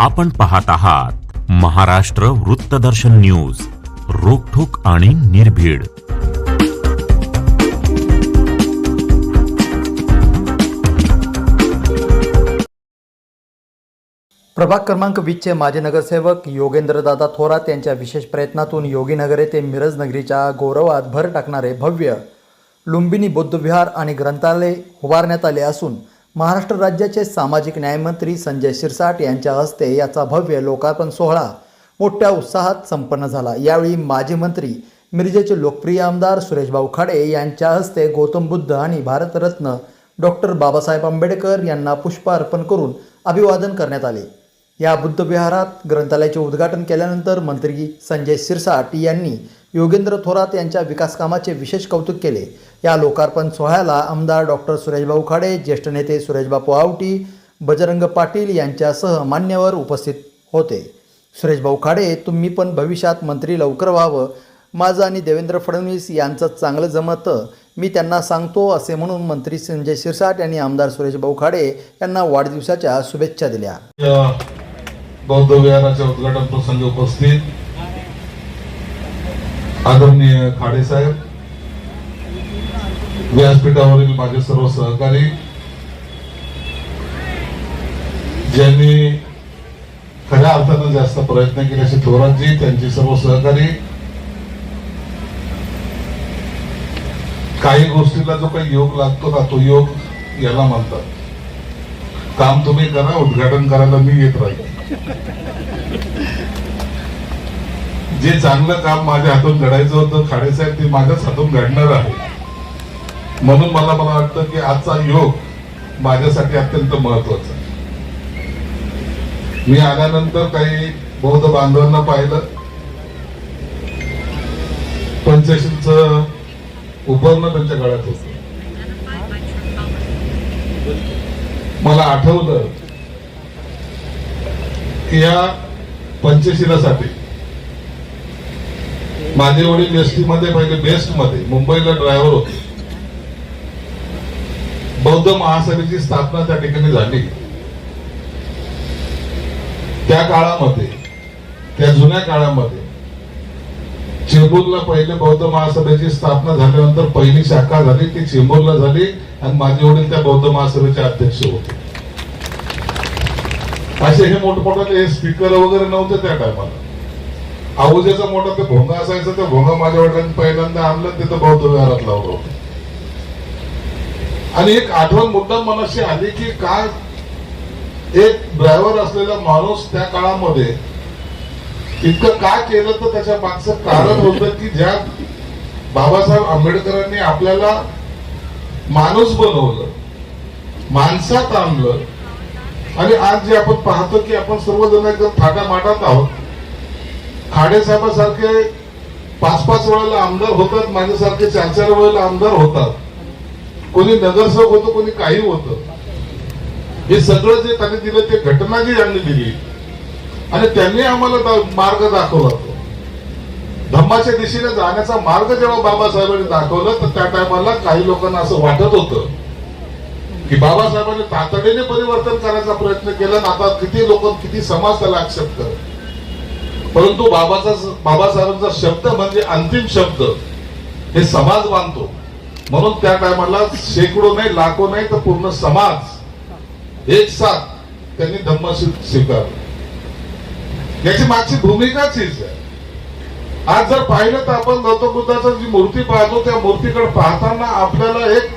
आपण पाहत आहात महाराष्ट्र वृत्तदर्शन न्यूज रोखोक आणि निर्भीड. प्रभाग क्रमांक वीसचे माजी नगरसेवक योगेंद्रदादा थोरात यांच्या विशेष प्रयत्नातून योगीनगर येथे मिरज नगरीच्या गौरवात भर टाकणारे भव्य लुंबिनी बौद्धविहार आणि ग्रंथालय उभारण्यात आले असून महाराष्ट्र राज्याचे सामाजिक न्यायमंत्री संजय शिरसाट यांच्या हस्ते याचा भव्य लोकार्पण सोहळा मोठ्या उत्साहात संपन्न झाला. यावेळी माजी मंत्री मिरजेचे लोकप्रिय आमदार सुरेशभाऊ खाडे यांच्या हस्ते गौतम बुद्ध आणि भारतरत्न डॉक्टर बाबासाहेब आंबेडकर यांना पुष्प अर्पण करून अभिवादन करण्यात आले. या बुद्धविहारात ग्रंथालयाचे उद्घाटन केल्यानंतर मंत्री संजय शिरसाट यांनी योगेंद्र थोरात यांच्या विकासकामाचे विशेष कौतुक केले. या लोकार्पण सोहळ्याला आमदार डॉक्टर सुरेशभाऊ खाडे ज्येष्ठ नेते सुरेशबापू आवटी बजरंग पाटील यांच्यासह मान्यवर उपस्थित होते. सुरेशभाऊ खाडे तुम्ही पण भविष्यात मंत्री लवकर व्हावं. माझं आणि देवेंद्र फडणवीस यांचं चांगलं जमतं. मी त्यांना सांगतो असे म्हणून मंत्री संजय शिरसाट यांनी आमदार सुरेशभाऊ खाडे यांना वाढदिवसाच्या शुभेच्छा दिल्या. बौद्ध विहाराच्या उद्घाटन प्रसंगी उपस्थित आदरणीय खाडे साहेब व्यासपीठावरील माझे सर्व सहकारी ज्यांनी खऱ्या अर्थानं जास्त प्रयत्न केले असे थोरातजी त्यांचे सर्व सहकारी काही गोष्टीला जो काही योग लागतो ना तो योग याला म्हणतात. काम तुम्ही करा उद्घाटन करायला मी येत राहील जे चांगलं काम माझ्या हातून घडायचं होतं खाडेसाहेब ते माझ्याच हातून घडणार आहे. म्हणून मला मला वाटतं की आजचा योग माझ्यासाठी अत्यंत महत्त्वाचा मी आल्यानंतर काही बौद्ध बांधवांना पाहिलं. पंचशीलच उभारणं त्यांच्या गळ्यात होत. मला आठवलं की या पंचशिलासाठी माझे वडील एसटी मध्ये पहिले बेस्टमध्ये मुंबईला ड्रायव्हर होते. बौद्ध महासभेची स्थापना त्या ठिकाणी झाली. त्या काळामध्ये त्या जुन्या काळामध्ये चेंबूरला पहिले बौद्ध महासभेची स्थापना झाल्यानंतर पहिली शाखा झाली ती चेंबूरला झाली आणि माझे वडील त्या बौद्ध महासभेचे अध्यक्ष होते. असे हे मोठमोठाले स्पीकर वगैरे नव्हते त्या टायमाला आवाजाचा मोठा ते भोंगा असायचा त्या भोंगा माझ्या वडिलांनी पहिल्यांदा आणलं तिथं बौद्ध विहारात लावलं. होतं आणि एक आठवण मुद्दा मनाशी आली की काय एक ड्रायव्हर असलेला माणूस त्या काळामध्ये इतकं काय केलं तर त्याच्या मागचं कारण होत की ज्या बाबासाहेब आंबेडकरांनी आपल्याला माणूस बनवलं माणसात आणलं. आणि आज जे आपण पाहतो की आपण सर्वजण एकदम थाटामाटात आहोत खाडेसाहेबासारखे पाच पाच वेळेला आमदार होतात माझ्यासारखे चार चार वेळेला आमदार होतात. कोणी नगरसेवक होतं कोणी काही होतं. हे सगळं जे त्यांनी दिलं ते घटना जी यांनी दिली आणि त्यांनी आम्हाला मार्ग दाखवला तो. धम्माच्या दिशेने जाण्याचा मार्ग जेव्हा बाबासाहेबांनी दाखवलं तर त्या टायमाला काही लोकांना असं वाटत होतं की बाबासाहेबांनी तातडीने परिवर्तन करायचा प्रयत्न केला आणि आता किती लोक किती समाज त्याला ऍक्सेप्ट करत परंतु बाबाचा बाबासाहेबांचा शब्द म्हणजे अंतिम शब्द हे समाज मानतो म्हणून त्या टायमाला शेकडो नाही लाखो नाही तर पूर्ण समाज एक साथ त्यांनी धम्म स्वीकार याची मागची भूमिकाच हीच आहे. आज जर पाहिलं तर आपण गौतम बुद्धाचा जी मूर्ती पाहतो त्या मूर्तीकडे पाहताना आपल्याला एक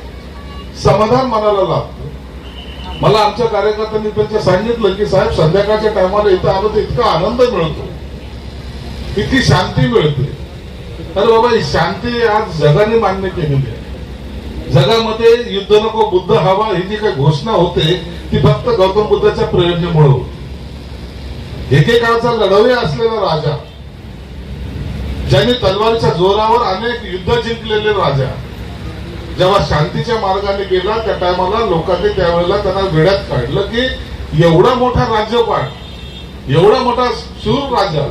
समाधान मनाला लागतं मला आमच्या कार्यकर्त्यांनी त्यांच्या सांगितलं की साहेब संध्याकाळच्या टायमाला इथं आलो तर इतका आनंद मिळतो. इतकी शांती मिळते. अरे बाबा ही शांती आज जगाने मान्य केलेली आहे. जगामध्ये युद्ध नको बुद्ध हवा ही जी काही घोषणा होते ती फक्त गौतम बुद्धाच्या प्रेरणेमुळे होते. एकेकाळचा लढवया असलेला राजा ज्यांनी तलवारीच्या जोरावर अनेक युद्ध जिंकलेले राजा जेव्हा शांतीच्या मार्गाने गेला त्या टायमाला लोकांनी त्यावेळेला त्यांना वेड्यात काढलं की एवढा मोठा राज्यपाल एवढा मोठा सूर राजा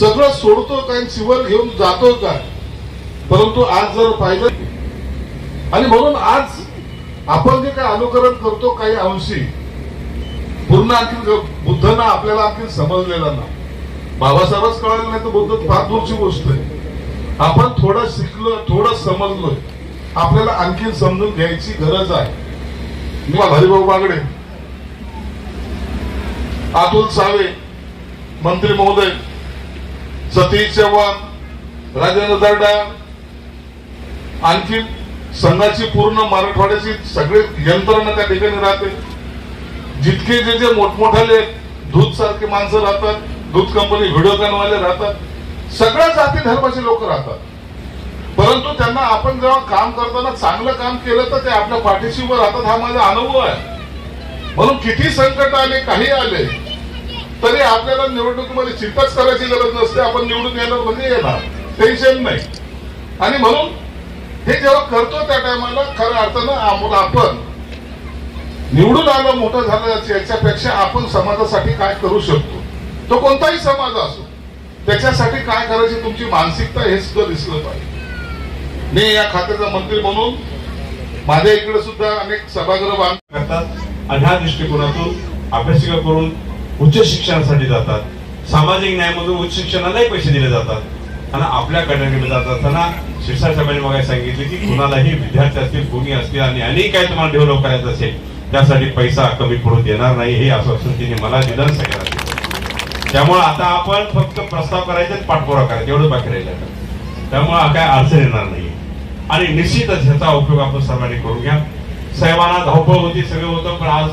सगळं सोडतो काय शिवर घेऊन जातो काय परंतु आज जर पाहिलं आणि म्हणून आज आपण जे काय अनुकरण करतो काही अंशी पूर्ण आणखी बुद्धांना आपल्याला आणखी समजलेला नाही. बाबासाहेबच कळालं नाही तर बुद्ध फार दूरची गोष्ट आहे. आपण थोडं शिकलो थोडं समजलोय. आपल्याला आणखी समजून घ्यायची गरज आहे. मी हरिभाऊ बागडे. अतुल सावे मंत्री महोदय. सतीश चव्हाण राजेंद्र दर्डा आणखी संघाची पूर्ण मराठवाड्याची सगळे यंत्रणा त्या ठिकाणी राहते. जितके जे जे मोठमोठाले दूध सारखे माणसं राहतात दूध कंपनी व्हिडिओकॉनवाले वाले राहतात सगळ्या जाती धर्माचे लोक राहतात. परंतु त्यांना आपण जेव्हा काम करताना चांगलं काम केलं तर ते आपल्या पाठीशी उभं राहतात हा माझा अनुभव आहे. म्हणून किती संकट आले काही आले तरी आपल्याला निवडणुकीमध्ये चिंताच करायची गरज नसते. आपण निवडून येणार म्हणजे येणार. टेन्शन नाही. आणि म्हणून हे जेव्हा करतो त्या टायमाला खऱ्या अर्थानं आपण निवडून आलं मोठं झालं याच्यापेक्षा आपण समाजासाठी काय करू शकतो? तो कोणताही समाज असो त्याच्यासाठी काय करायची तुमची मानसिकता हे सुद्धा दिसलं पाहिजे. मी या खात्याचा मंत्री म्हणून माझ्या इकडे सुद्धा अनेक सभागृह बांध करतात. आणि ह्या दृष्टिकोनातून अभ्यासिका करून उच्च शिक्षणासाठी जातात. सामाजिक न्यायामधून उच्च शिक्षणालाही पैसे दिले जातात. आणि आपल्या कडे जात असताना शिरसाहेबांनी मग सांगितले की कुणालाही विद्यार्थी असतील कोणी असतील आणि अनेक काही तुम्हाला डेव्हलप करायचं असेल त्यासाठी पैसा कमी पडून देणार नाही हे आश्वासन तिने मला दिलं आणि सगळ्यांना त्यामुळे आता आपण फक्त प्रस्ताव करायचे पाठपुरा पाठपुरावा करायचा एवढं बाकी राहिलं त्यामुळे काय अडचण येणार नाही आणि निश्चितच ह्याचा उपयोग आपण सर्वांनी करून घ्या. साहेबांना धावपळ होती सगळं होतं पण आज